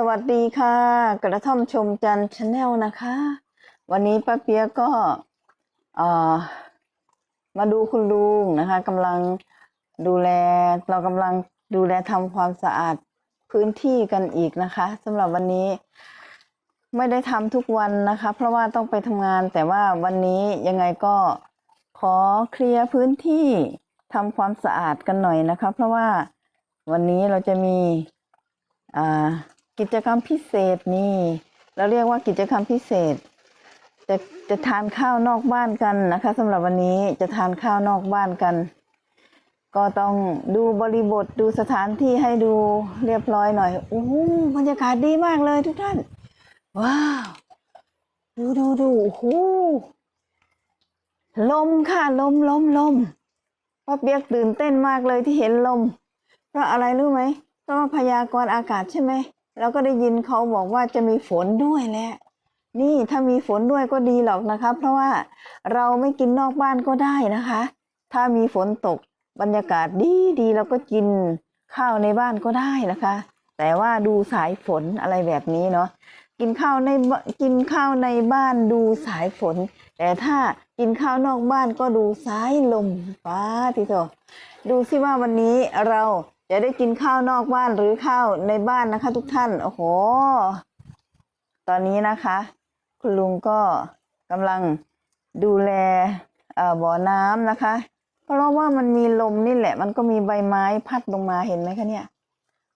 สวัสดีค่ะ กระท่อมชมจันชาแนลนะคะ วันนี้ป้าเปียกก็มาดูคุณลุงนะคะกำลังดูแลเรากำลังดูแลทำความสะอาดพื้นที่กันอีกนะคะสำหรับวันนี้ไม่ได้ทำทุกวันนะคะ เพราะว่าต้องไปทำงานแต่ว่าวันนี้ยังไงก็ขอเคลียร์พื้นที่ทำความสะอาดกันหน่อยนะคะ เพราะว่าวันนี้เราจะมีอ่า กิจกรรมพิเศษนี่ เราเรียกว่ากิจกรรมพิเศษ จะจะทานข้าวนอกบ้านกันนะคะสำหรับวันนี้จะทานข้าวนอกบ้านกัน ก็ต้องดูบริบทดูสถานที่ให้ดูเรียบร้อยหน่อยโอ้บรรยากาศดีมากเลยทุกท่าน ว้าว ดูดูดูโอ้โหลมค่ะลมลมลมป้าเปียกตื่นเต้นมากเลยที่เห็นลม เพราะอะไรรู้ไหมเพราะพยากรณ์อากาศใช่ไหม แล้วก็ได้ยินเขาบอกว่าจะมีฝนด้วยแหละนี่ถ้ามีฝนด้วยก็ดีหรอกนะคะ เพราะว่าเราไม่กินนอกบ้านก็ได้นะคะ ถ้ามีฝนตกบรรยากาศดีดีเราก็กินข้าวในบ้านก็ได้นะคะ แต่ว่าดูสายฝนอะไรแบบนี้เนาะกินข้าวในกินข้าวในบ้านดูสายฝน แต่ถ้ากินข้าวนอกบ้านก็ดูสายลมป้าทีโตดูสิว่าวันนี้เรา จะได้กินข้าวนอกบ้านหรือข้าวในบ้านนะคะ ทุกท่าน โอ้โห ตอนนี้นะคะ คุณลุงก็กำลังดูแลบ่อน้ำนะคะ เพราะว่ามันมีลมนี่แหละ มันก็มีใบไม้พัดลงมาเห็นไหมคะเนี่ย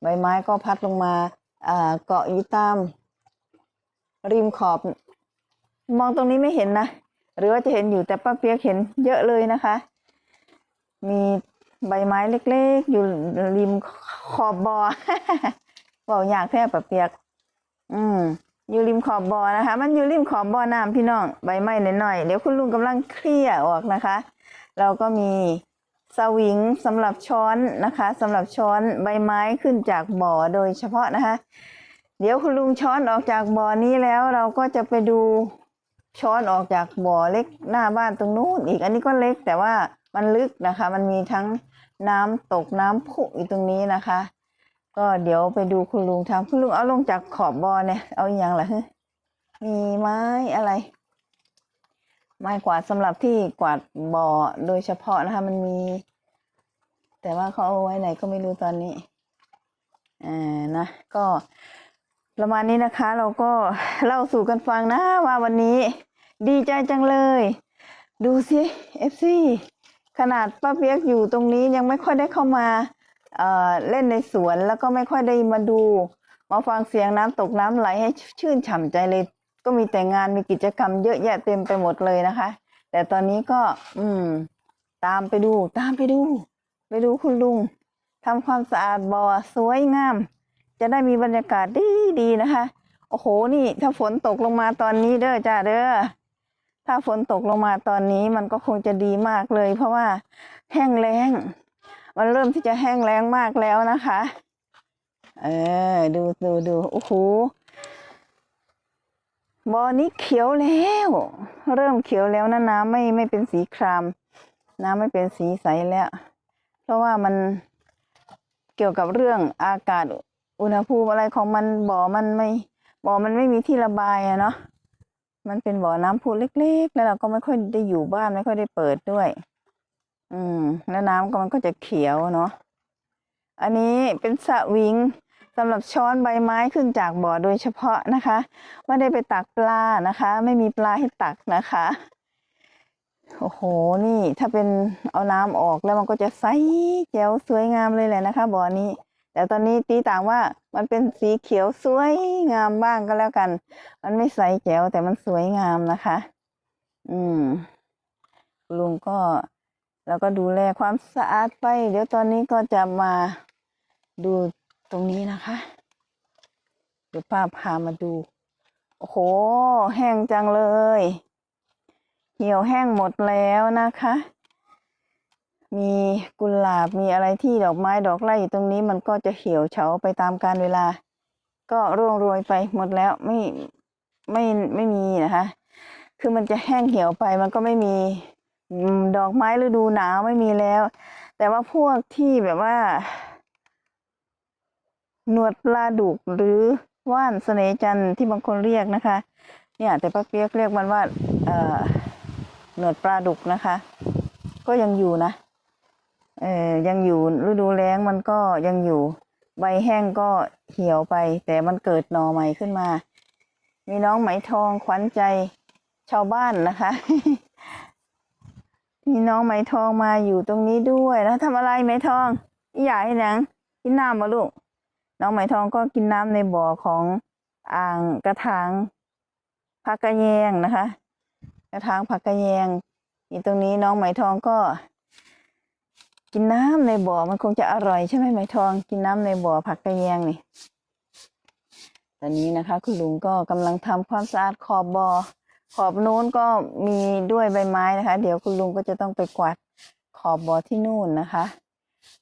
ใบไม้ก็พัดลงมาอ่าเกาะอยู่ตาม ริมขอบ มองตรงนี้ไม่เห็นนะ หรือว่าจะเห็นอยู่แต่ป้าเปียกเห็นเยอะเลยนะคะ มี ใบไม้เล็กๆ อยู่ริมขอบบอ่อบอกอยากแท้ป้าเปียก อืมอยู่ริมขอบบ่อนะคะ มันอยู่ริมขอบบ่อน้ำพี่น้องใบไม้หน่อยๆเดี๋ยวคุณลุงกำลังเคลี่ยร์ออกนะคะ เราก็มีสวิงสำหรับช้อนนะคะสำหรับช้อนใบไม้ขึ้นจากบ่อโดยเฉพาะนะคะ เดี๋ยวคุณลุงช้อนออกจากบ่อนี้แล้วเราก็จะไปดูช้อนออกจากบ่อเล็กหน้าบ้านตรงนู้นอีก อันนี้ก็เล็กแต่ว่ามันลึกนะคะ มันมีทั้ง น้ำตกน้ำพุอยู่ตรงนี้นะคะ ก็เดี๋ยวไปดูคุณลุงทำคุณลุงเอาลงจากขอบบ่อเนี่ย เอาอย่างไรฮะมีไม้อะไร ไม้กวาดสำหรับที่กวาดบ่อโดยเฉพาะนะคะ มันมี แต่ว่าเขาเอาไว้ไหนก็ไม่รู้ตอนนี้อ่านะ ก็ประมาณนี้นะคะ เราก็เล่าสู่กันฟังนะว่าวันนี้ ดีใจจังเลย ดูสิเอฟซี ขนาดป้าเปียกอยู่ตรงนี้ยังไม่ค่อยได้เข้ามาเเล่นในสวนแล้วก็ไม่ค่อยได้มาดู มาฟังเสียงน้ำตกน้ำไหลให้ชื่นฉ่ำใจเลย ก็มีแต่งานมีกิจกรรมเยอะแยะเต็มไปหมดเลยนะคะ แต่ตอนนี้ก็ อืม ตามไปดู ตามไปดู ไปดูคุณลุงทำความสะอาดบ่อสวยงาม จะได้มีบรรยากาศดีดีนะคะ โอ้โหนี่ ถ้าฝนตกลงมาตอนนี้เด้อจ้าเด้อ ถ้าฝนตกลงมาตอนนี้มันก็คงจะดีมากเลย เพราะว่าแห้งแล้ง มันเริ่มที่จะแห้งแล้งมากแล้วนะคะ เออ ดูดูดูโอ้โหบ่อนี้เขียวแล้ว เริ่มเขียวแล้วนะน้ำไม่ไม่เป็นสีคราม น้ำไม่เป็นสีใสแล้ว เพราะว่ามันเกี่ยวกับเรื่องอากาศอุณหภูมิอะไรของมันบ่อมันไม่บ่อมันไม่มีที่ระบายอะเนาะ มันเป็นบ่อน้ำพุเล็ก ๆ แล้วเราก็ไม่ค่อยได้อยู่บ้านไม่ค่อยได้เปิดด้วย อืม แล้วน้ำก็มันก็จะเขียวเนาะ อันนี้เป็นสวิงสำหรับช้อนใบไม้ขึ้นจากบ่อโดยเฉพาะนะคะ ไม่ได้ไปตักปลานะคะ ไม่มีปลาให้ตักนะคะ โอ้โห นี่ถ้าเป็นเอาน้ำออกแล้วมันก็จะใสแจ๋วสวยงามเลยแหละนะคะ บ่อนี้ แต่ตอนนี้ตีต่างว่ามันเป็นสีเขียวสวยงามบ้างก็แล้วกัน มันไม่ใสแจ๋วแต่มันสวยงามนะคะ อืมลุงก็แล้วก็ดูแลความสะอาดไป เดี๋ยวตอนนี้ก็จะมาดูตรงนี้นะคะ เดี๋ยวป้าพามาดู โอ้โห แห้งจังเลย เหี่ยวแห้งหมดแล้วนะคะ มีกุหลาบมีอะไรที่ดอกไม้ดอกไร่อยู่ตรงนี้มันก็จะเหี่ยวเฉาไปตามกาลเวลา ก็ร่วงโรยไปหมดแล้วไม่ไม่ไม่มีนะคะ คือมันจะแห้งเหี่ยวไปมันก็ไม่มีดอกไม้ฤดูหนาวไม่มีแล้ว แต่ว่าพวกที่แบบว่า หนวดปลาดุกหรือว่านเสนจันที่บางคนเรียกนะคะ เนี่ยแต่ป้าเปียกเรียกมันว่าเอ่อหนวดปลาดุกนะคะ ก็ยังอยู่นะ เออยังอยู่ฤดูแล้งมันก็ยังอยู่ ใบแห้งก็เหี่ยวไป แต่มันเกิดหน่อใหม่ขึ้นมา มีน้องไหมทองขวัญใจชาวบ้านนะคะ มีน้องไหมทองมาอยู่ตรงนี้ด้วยแล้วทำอะไรไหมทองอีหยาให้หนังกินน้ำมาลูก น้องไหมทองก็กินน้ำในบ่อของอ่างกระถางผักกระแยงนะคะ กระถางผักกระแยงอยู่ตรงนี้น้องไหมทองก็ กินน้ำในบ่อมันคงจะอร่อยใช่ไหมไหมทอง กินน้ำในบ่อผักกระแยงนี่ตอนนี้นะคะ คุณลุงก็กำลังทำความสะอาดขอบบ่อขอบโน้นก็มีด้วยใบไม้นะคะ เดี๋ยวคุณลุงก็จะต้องไปกวาดขอบบ่อที่นู่นนะคะ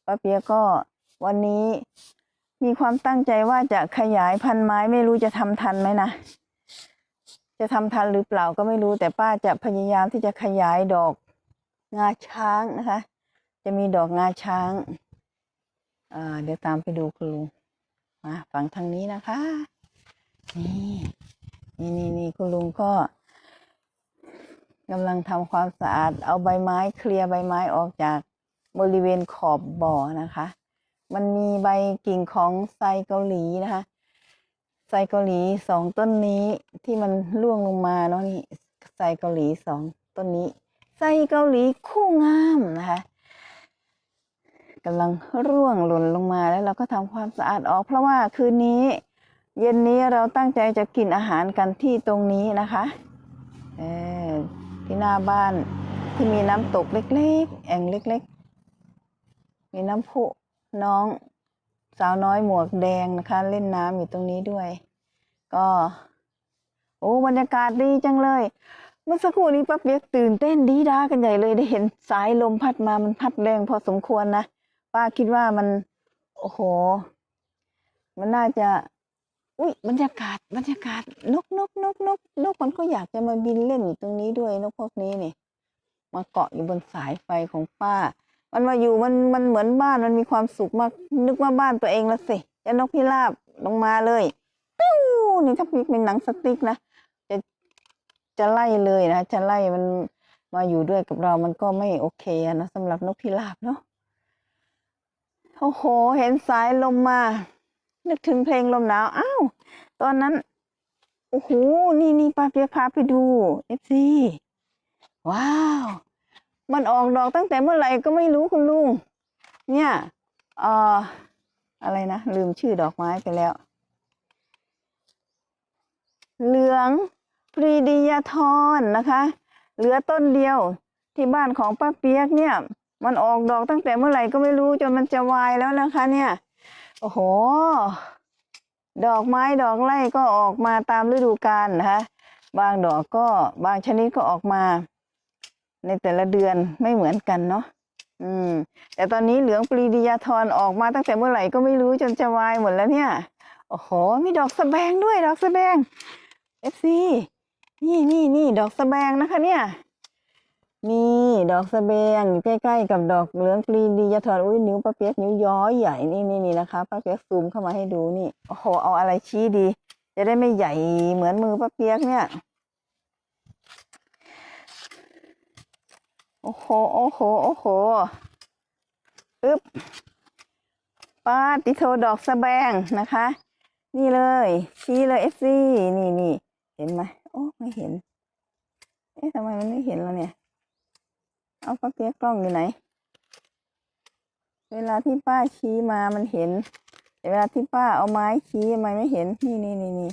ป้าเปียก็วันนี้มีความตั้งใจว่าจะขยายพันธุ์ไม้ไม่รู้จะทำทันไหมนะจะทำทันหรือเปล่าก็ไม่รู้แต่ป้าจะพยายามที่จะขยายดอกงาช้างนะคะ จะมีดอกงาช้างอ่าเดี๋ยวตามไปดูคุณลุงมาฝั่งทางนี้นะคะ นี่นี่นี่นี่คุณลุงก็กำลังทำความสะอาด เอาใบไม้เคลียร์ใบไม้ออกจากบริเวณขอบบ่อนะคะ มันมีใบกิ่งของไซเกาหลีนะคะไซเกาหลีสองต้นนี้ที่มันร่วงลงมาเนาะนี่ไซเกาหลีสองต้นนี้ไซเกาหลีคู่งามนะคะ กำลังร่วงหล่นลงมาแล้วเราก็ทำความสะอาดออก เพราะว่าคืนนี้ เย็นนี้เราตั้งใจจะกินอาหารกันที่ตรงนี้นะคะเออที่หน้าบ้านที่มีน้ำตกเล็กๆ แอ่งเล็กๆ มีน้ำพุน้องสาวน้อยหมวกแดงนะคะ เล่นน้ำอยู่ตรงนี้ด้วย ก็โอ้บรรยากาศดีจังเลย เมื่อสักครู่นี้ป้าเปียกตื่นเต้นดีด้ากันใหญ่เลยได้เห็นสายลมพัดมามันพัดแรงพอสมควรนะ ป้าคิดว่ามัน โอ้โห มันน่าจะ อุ้ยบรรยากาศบรรยากาศ นกนกนกนกนกมันก็อยากจะมาบินเล่นอยู่ตรงนี้ด้วยนกพวกนี้นี่มาเกาะอยู่บนสายไฟของป้า มันมาอยู่มันมันเหมือนบ้านมันมีความสุขมากนึกว่าบ้านตัวเองละสิจะนกพิราบลงมาเลยปิ้วนี่ถ้าพิกเป็นหนังสติ๊กนะจะจะไล่เลยนะจะไล่มันมาอยู่ด้วยกับเรามันก็ไม่โอเคนะสำหรับนกพิราบเนาะ โอ้โห เห็นสายลมมา นึกถึงเพลงลมหนาว อ้าว ตอนนั้น โอ้โห นี่นี่ป้าเปียกพาไปดูเอฟซีว้าว มันออกดอกตั้งแต่เมื่อไหร่ก็ไม่รู้คุณลุง เนี่ยเอ่ออะไรนะ ลืมชื่อดอกไม้ไปแล้ว เหลืองปรีดียาทรนะคะ เหลือต้นเดียวที่บ้านของป้าเปียกเนี่ย มันออกดอกตั้งแต่เมื่อไหร่ก็ไม่รู้จนมันจะวายแล้วนะคะ เนี่ย โอ้โห ดอกไม้ดอกไร่ก็ออกมาตามฤดูกาลนะคะ บางดอกก็บางชนิดก็ออกมา ในแต่ละเดือนไม่เหมือนกันเนาะอืม แต่ตอนนี้เหลืองปรีดียาทรออกมาตั้งแต่เมื่อไหร่ก็ไม่รู้จนจะวายหมดแล้วเนี่ย โอ้โห มีดอกสะแบงด้วยดอกสะแบงเอฟซีนี่นี่นี่ดอกสะแบงนะคะเนี่ย นี่ดอกสะแบงอยู่ใกล้ๆกับดอกเหลืองปรีดียาทรอุ้ยนิ้วป้าเปียกนิ้วย้อยใหญ่นี่นี่นี่นะคะป้าเปียกซูมเข้ามาให้ดูนี่โอ้โหเอาอะไรชี้ดี จะได้ไม่ใหญ่เหมือนมือป้าเปียกเนี่ยโอ้โหโอ้โหโอ้โหอึ๊บปาติโทดอกสะแบงนะคะ นี่เลย ชี้เลยเอฟซีนี่นี่เห็นไหมโอ้ไม่เห็น เอ๊ะทำไมมันไม่เห็นแล้วเนี่ย เอาป้าเปียกกล้องอยู่ไหน เวลาที่ป้าชี้มามันเห็น แต่เวลาที่ป้าเอาไม้ชี้ทำไมไม่เห็น นี่นี่นี่นี่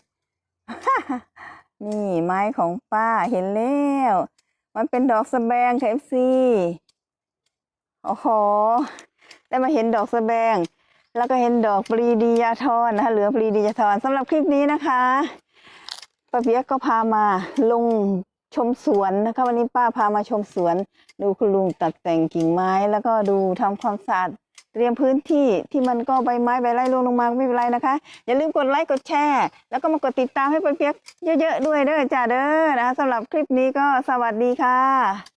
นี่ไม้ของป้าเห็นแล้ว มันเป็นดอกสะแบงค่ะเอฟซีโอ้โห ได้มาเห็นดอกสะแบง แล้วก็เห็นดอกปรีดียาทรนะคะ เหลือปรีดียาทรสำหรับคลิปนี้นะคะป้าเปียกก็พามาลง ชมสวนนะคะ วันนี้ป้าพามาชมสวน ดูคุณลุงตัดแต่งกิ่งไม้ แล้วก็ดูทำความสะอาดเตรียมพื้นที่ที่มันก็ใบไม้ใบไร่ล่วงลงมาไม่เป็นไรนะคะ อย่าลืมกดไลค์กดแชร์แล้วก็มากดติดตามให้ป้าเปียกเยอะๆด้วยเด้อจ้าเด้อนะคะสำหรับคลิปนี้ก็สวัสดีค่ะ